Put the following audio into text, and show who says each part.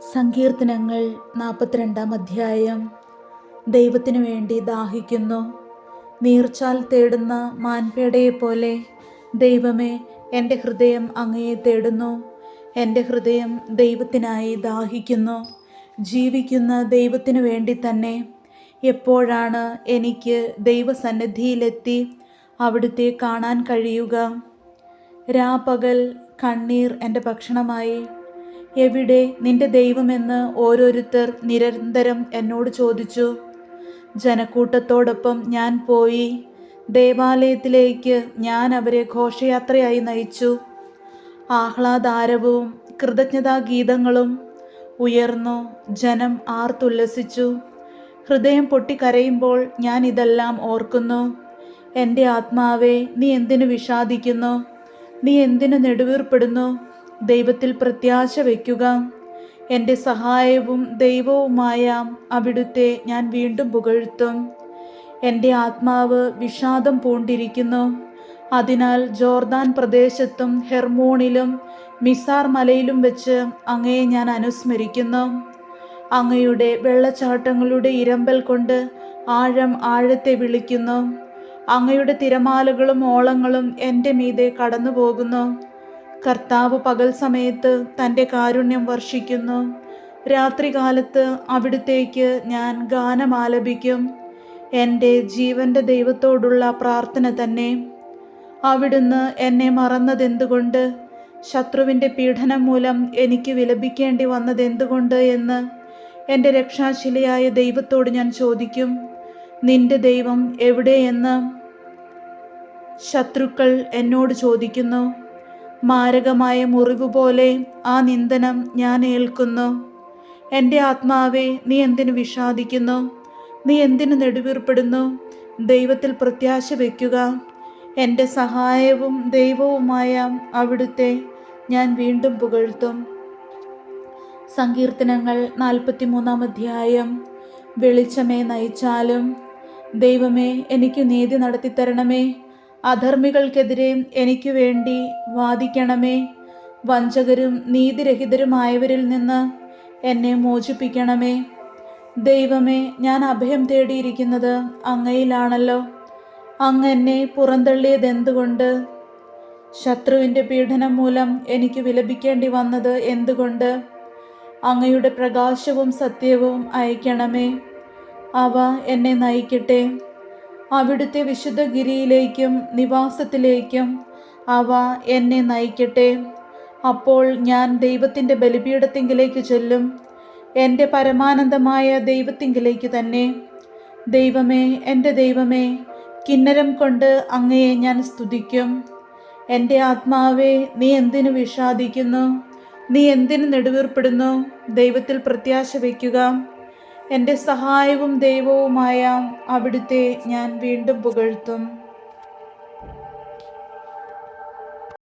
Speaker 1: സങ്കീർത്തനങ്ങൾ നാൽപ്പത്തിരണ്ടാം അധ്യായം. ദൈവത്തിനു വേണ്ടി ദാഹിക്കുന്നു. നീർച്ചാൽ തേടുന്ന മാൻപേടയെപ്പോലെ ദൈവമേ എന്റെ ഹൃദയം അങ്ങയെ തേടുന്നു. എന്റെ ഹൃദയം ദൈവത്തിനായി ദാഹിക്കുന്നു. ജീവിക്കുന്ന ദൈവത്തിനു വേണ്ടി തന്നെ എപ്പോഴാണ് എനിക്ക് ദൈവസന്നിധിയിലെത്തി അവിടുത്തെ കാണാൻ കഴിയുക? രാപ്പകൽ കണ്ണീർ എന്റെ ഭക്ഷണമായി. എവിടെ നിന്റെ ദൈവമെന്ന് ഓരോരുത്തർ നിരന്തരം എന്നോട് ചോദിച്ചു. ജനക്കൂട്ടത്തോടൊപ്പം ഞാൻ പോയി. ദേവാലയത്തിലേക്ക് ഞാൻ അവരെ ഘോഷയാത്രയായി നയിച്ചു. ആഹ്ലാദാരവും കൃതജ്ഞതാഗീതങ്ങളും ഉയർന്നു. ജനം ആർത്തുല്ലസിച്ചു. ഹൃദയം പൊട്ടിക്കരയുമ്പോൾ ഞാൻ ഇതെല്ലാം ഓർക്കുന്നു. എന്റെ ആത്മാവെ നീ എന്തിനു വിഷാദിക്കുന്നു? നീ എന്തിനു നെടുവീർപ്പെടുന്നു? ദൈവത്തിൽ പ്രത്യാശ വയ്ക്കുക. എന്റെ സഹായവും ദൈവവുമായ അവിടുത്തെ ഞാൻ വീണ്ടും പുകഴ്ത്തും. എന്റെ ആത്മാവ് വിഷാദം പൂണ്ടിരിക്കുന്നു. അതിനാൽ ജോർദാൻ പ്രദേശത്തും ഹെർമോണിലും മിസാർ മലയിലും വെച്ച് അങ്ങയെ ഞാൻ അനുസ്മരിക്കുന്നു. അങ്ങയുടെ വെള്ളച്ചാട്ടങ്ങളുടെ ഇരമ്പൽ കൊണ്ട് ആഴം ആഴത്തെ വിളിക്കുന്നു. അങ്ങയുടെ തിരമാലകളും ഓളങ്ങളും എന്റെ മീതെ കടന്നു പോകുന്നു കർത്താവ് പകൽ സമയത്ത് തന്റെ കാരുണ്യം വർഷിക്കുന്നു. രാത്രികാലത്ത് അവിടുത്തേക്ക് ഞാൻ ഗാനം ആലപിക്കും. എന്റെ ജീവന്റെ ദൈവത്തോടുള്ള പ്രാർത്ഥന തന്നെ. അവിടുന്ന് എന്നെ മറന്നതെന്തുകൊണ്ട്? ശത്രുവിന്റെ പീഡനം മൂലം എനിക്ക് വിലപിക്കേണ്ടി വന്നതെന്തുകൊണ്ട് എന്ന് എന്റെ രക്ഷാശിലയായ ദൈവത്തോട് ഞാൻ ചോദിക്കും. നിന്റെ ദൈവം എവിടെയെന്ന്? ശത്രുക്കൾ എന്നോട് ചോദിക്കുന്നു. മാരകമായ മുറിവ് പോലെ ആ നിന്ദനം ഞാൻ ഏൽക്കുന്നു. എന്റെ ആത്മാവെ നീ എന്തിനു വിഷാദിക്കുന്നു? നീ എന്തിനു നെടുവീർപ്പെടുന്നു? ദൈവത്തിൽ പ്രത്യാശ വയ്ക്കുക. എന്റെ സഹായവും ദൈവവുമായ അവിടുത്തെ ഞാൻ വീണ്ടും പുകഴ്ത്തും. സങ്കീർത്തനങ്ങൾ നാൽപ്പത്തി മൂന്നാം അധ്യായം. വെളിച്ചമേ നയിച്ചാലും ദൈവമേ എനിക്ക് നീതി നടത്തിത്തരണമേ. അധർമ്മികൾക്കെതിരെ എനിക്ക് വേണ്ടി വാദിക്കണമേ. വഞ്ചകരും നീതിരഹിതരുമായവരിൽ നിന്ന് എന്നെ മോചിപ്പിക്കണമേ. ദൈവമേ ഞാൻ അഭയം തേടിയിരിക്കുന്നത് അങ്ങയിലാണല്ലോ. അങ്ങ് എന്നെ പുറന്തള്ളിയതെന്തുകൊണ്ട്? ശത്രുവിന്റെ പീഡനം മൂലം എനിക്ക് വിലപിക്കേണ്ടി വന്നത് എന്തുകൊണ്ട്? അങ്ങയുടെ പ്രകാശവും സത്യവും അയക്കണമേ. അവ എന്നെ നയിക്കട്ടെ. അവിടുത്തെ വിശുദ്ധഗിരിയിലേക്കും നിവാസത്തിലേക്കും അവ എന്നെ നയിക്കട്ടെ. അപ്പോൾ ഞാൻ ദൈവത്തിന്റെ ബലിപീഠത്തിങ്കിലേക്ക് ചെല്ലും. എന്റെ പരമാനന്ദമായ ദൈവത്തിങ്കിലേക്ക് തന്നെ. ദൈവമേ എന്റെ ദൈവമേ കിന്നരം കൊണ്ട് അങ്ങയെ ഞാൻ സ്തുതിക്കും. എന്റെ ആത്മാവേ നീ എന്തിനു വിഷാദിക്കുന്നു? നീ എന്തിനു നെടുവീർപ്പെടുന്നു? ദൈവത്തിൽ പ്രത്യാശ വയ്ക്കുക. എന്റെ സഹായവും ദൈവവുമായ അവിടുത്തെ ഞാൻ വീണ്ടും പുകഴ്ത്തും.